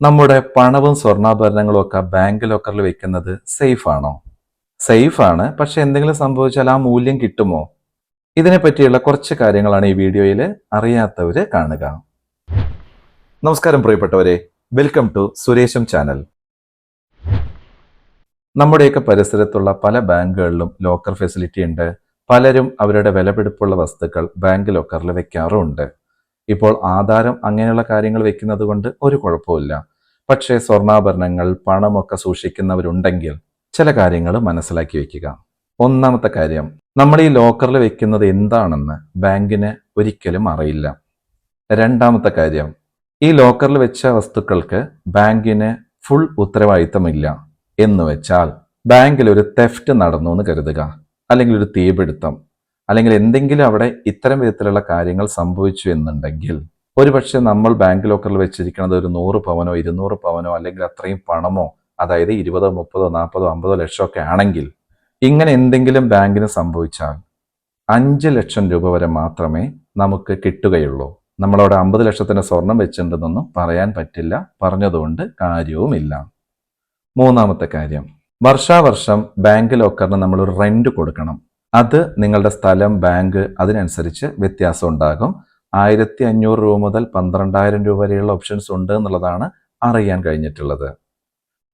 നമ്മുടെ പണവും സ്വർണാഭരണങ്ങളും ഒക്കെ ബാങ്ക് ലോക്കറിൽ വെക്കുന്നത് സേഫ് ആണോ? സേഫ് ആണ് പക്ഷെ എന്തെങ്കിലും സംഭവിച്ചാൽ ആ മൂല്യം കിട്ടുമോ? ഇതിനെ പറ്റിയുള്ള കുറച്ച് കാര്യങ്ങളാണ് ഈ വീഡിയോയിൽ അറിയാത്തവര് കാണുക. നമസ്കാരം പ്രിയപ്പെട്ടവരെ വെൽക്കം ടു സുരേഷം ചാനൽ നമ്മുടെയൊക്കെ പരിസരത്തുള്ള പല ബാങ്കുകളിലും ലോക്കർ ഫെസിലിറ്റി ഉണ്ട്. പലരും അവരുടെ വിലപിടിപ്പുള്ള വസ്തുക്കൾ ബാങ്ക് ലോക്കറിൽ വെക്കാറുമുണ്ട്. ഇപ്പോൾ ആധാരം അങ്ങനെയുള്ള കാര്യങ്ങൾ വെക്കുന്നത് കൊണ്ട് ഒരു കുഴപ്പമില്ല പക്ഷേ സ്വർണാഭരണങ്ങൾ പണമൊക്കെ സൂക്ഷിക്കുന്നവരുണ്ടെങ്കിൽ ചില കാര്യങ്ങൾ മനസ്സിലാക്കി വെക്കുക. ഒന്നാമത്തെ കാര്യം നമ്മൾ ഈ ലോക്കറിൽ വെക്കുന്നത് എന്താണെന്ന് ബാങ്കിന് ഒരിക്കലും അറിയില്ല. രണ്ടാമത്തെ കാര്യം ഈ ലോക്കറിൽ വെച്ച വസ്തുക്കൾക്ക് ബാങ്കിന് ഫുൾ ഉത്തരവാദിത്തമില്ല എന്ന് വെച്ചാൽ ബാങ്കിൽ ഒരു തെഫ്റ്റ് നടന്നു എന്ന് കരുതുക. അല്ലെങ്കിൽ ഒരു തീപിടുത്തം. അല്ലെങ്കിൽ എന്തെങ്കിലും അവിടെ ഇത്തരം വിധത്തിലുള്ള കാര്യങ്ങൾ സംഭവിച്ചു എന്നുണ്ടെങ്കിൽ ഒരുപക്ഷെ നമ്മൾ ബാങ്ക് ലോക്കറിൽ വെച്ചിരിക്കുന്നത് ഒരു നൂറ് പവനോ ഇരുന്നൂറ് പവനോ അല്ലെങ്കിൽ അത്രയും പണമോ അതായത് ഇരുപതോ മുപ്പതോ നാൽപ്പതോ അമ്പതോ ലക്ഷമോ ഒക്കെ ആണെങ്കിൽ ഇങ്ങനെ എന്തെങ്കിലും ബാങ്കിന് സംഭവിച്ചാൽ അഞ്ച് ലക്ഷം രൂപ വരെ മാത്രമേ നമുക്ക് കിട്ടുകയുള്ളൂ. നമ്മളവിടെ അമ്പത് ലക്ഷത്തിന്റെ സ്വർണം വെച്ചിട്ടുണ്ടെന്നൊന്നും പറയാൻ പറ്റില്ല പറഞ്ഞതുകൊണ്ട് കാര്യവുമില്ല. മൂന്നാമത്തെ കാര്യം വർഷാവർഷം ബാങ്ക് ലോക്കറിന് നമ്മൾ ഒരു റെന്റ് കൊടുക്കണം. അത് നിങ്ങളുടെ സ്ഥലം ബാങ്ക് അതിനനുസരിച്ച് വ്യത്യാസം ഉണ്ടാകും. ആയിരത്തി അഞ്ഞൂറ് രൂപ മുതൽ പന്ത്രണ്ടായിരം രൂപ വരെയുള്ള ഓപ്ഷൻസ് ഉണ്ട് എന്നുള്ളതാണ് അറിയാൻ കഴിഞ്ഞിട്ടുള്ളത്.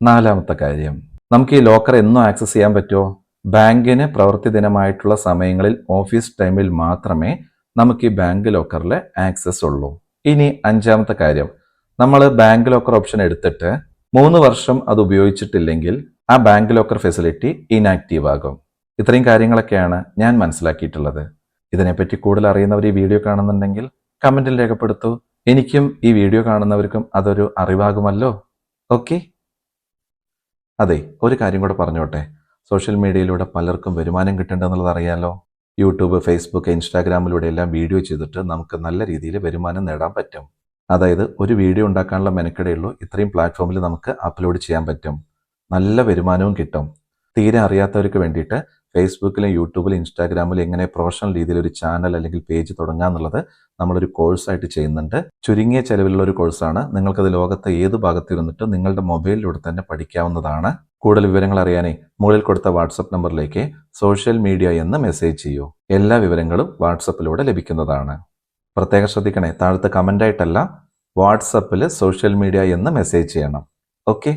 നാലാമത്തെ കാര്യം നമുക്ക് ഈ ലോക്കർ എന്നും ആക്സസ് ചെയ്യാൻ പറ്റുമോ? ബാങ്കിന് പ്രവൃത്തി ദിനമായിട്ടുള്ള സമയങ്ങളിൽ ഓഫീസ് ടൈമിൽ മാത്രമേ നമുക്ക് ഈ ബാങ്ക് ലോക്കറിൽ ആക്സസ് ഉള്ളൂ. ഇനി അഞ്ചാമത്തെ കാര്യം നമ്മൾ ബാങ്ക് ലോക്കർ ഓപ്ഷൻ എടുത്തിട്ട് മൂന്ന് വർഷം അത് ഉപയോഗിച്ചിട്ടില്ലെങ്കിൽ ആ ബാങ്ക് ലോക്കർ ഫെസിലിറ്റി ഇനാക്റ്റീവ് ആകും. ഇത്രയും കാര്യങ്ങളൊക്കെയാണ് ഞാൻ മനസ്സിലാക്കിയിട്ടുള്ളത്. ഇതിനെപ്പറ്റി കൂടുതൽ അറിയുന്നവർ ഈ വീഡിയോ കാണുന്നുണ്ടെങ്കിൽ കമന്റിൽ രേഖപ്പെടുത്തൂ. എനിക്കും ഈ വീഡിയോ കാണുന്നവർക്കും അതൊരു അറിവാകുമല്ലോ. ഓക്കെ? അതെ ഒരു കാര്യം കൂടെ പറഞ്ഞോട്ടെ. സോഷ്യൽ മീഡിയയിലൂടെ പലർക്കും വരുമാനം കിട്ടേണ്ടതെന്നുള്ളത് അറിയാലോ? യൂട്യൂബ് ഫേസ്ബുക്ക് ഇൻസ്റ്റാഗ്രാമിലൂടെ എല്ലാം വീഡിയോ ചെയ്തിട്ട് നമുക്ക് നല്ല രീതിയിൽ വരുമാനം നേടാൻ പറ്റും. അതായത് ഒരു വീഡിയോ ഉണ്ടാക്കാനുള്ള മെനക്കെടയുള്ളൂ ഇത്രയും പ്ലാറ്റ്ഫോമിൽ നമുക്ക് അപ്ലോഡ് ചെയ്യാൻ പറ്റും. നല്ല വരുമാനവും കിട്ടും. തീരെ അറിയാത്തവർക്ക് വേണ്ടിയിട്ട് ഫേസ്ബുക്കിലും യൂട്യൂബിലും ഇൻസ്റ്റാഗ്രാമിലും എങ്ങനെ പ്രൊഫഷണൽ രീതിയിൽ ഒരു ചാനൽ അല്ലെങ്കിൽ പേജ് തുടങ്ങുക എന്നുള്ളത് നമ്മളൊരു കോഴ്സായിട്ട് ചെയ്യുന്നുണ്ട്. ചുരുങ്ങിയ ചെലവിലുള്ള ഒരു കോഴ്സാണ് നിങ്ങൾക്കത് ലോകത്തെ ഏത് ഭാഗത്തിരുന്നിട്ടും നിങ്ങളുടെ മൊബൈലിലൂടെ തന്നെ പഠിക്കാവുന്നതാണ്. കൂടുതൽ വിവരങ്ങൾ അറിയാനേ മുകളിൽ കൊടുത്ത വാട്സപ്പ് നമ്പറിലേക്ക് സോഷ്യൽ മീഡിയ എന്ന് മെസ്സേജ് ചെയ്യൂ. എല്ലാ വിവരങ്ങളും വാട്സപ്പിലൂടെ ലഭിക്കുന്നതാണ്. പ്രത്യേകം ശ്രദ്ധിക്കണേ താഴത്ത് കമന്റായിട്ടല്ല വാട്സപ്പിൽ സോഷ്യൽ മീഡിയ എന്ന് മെസ്സേജ് ചെയ്യണം. ഓക്കെ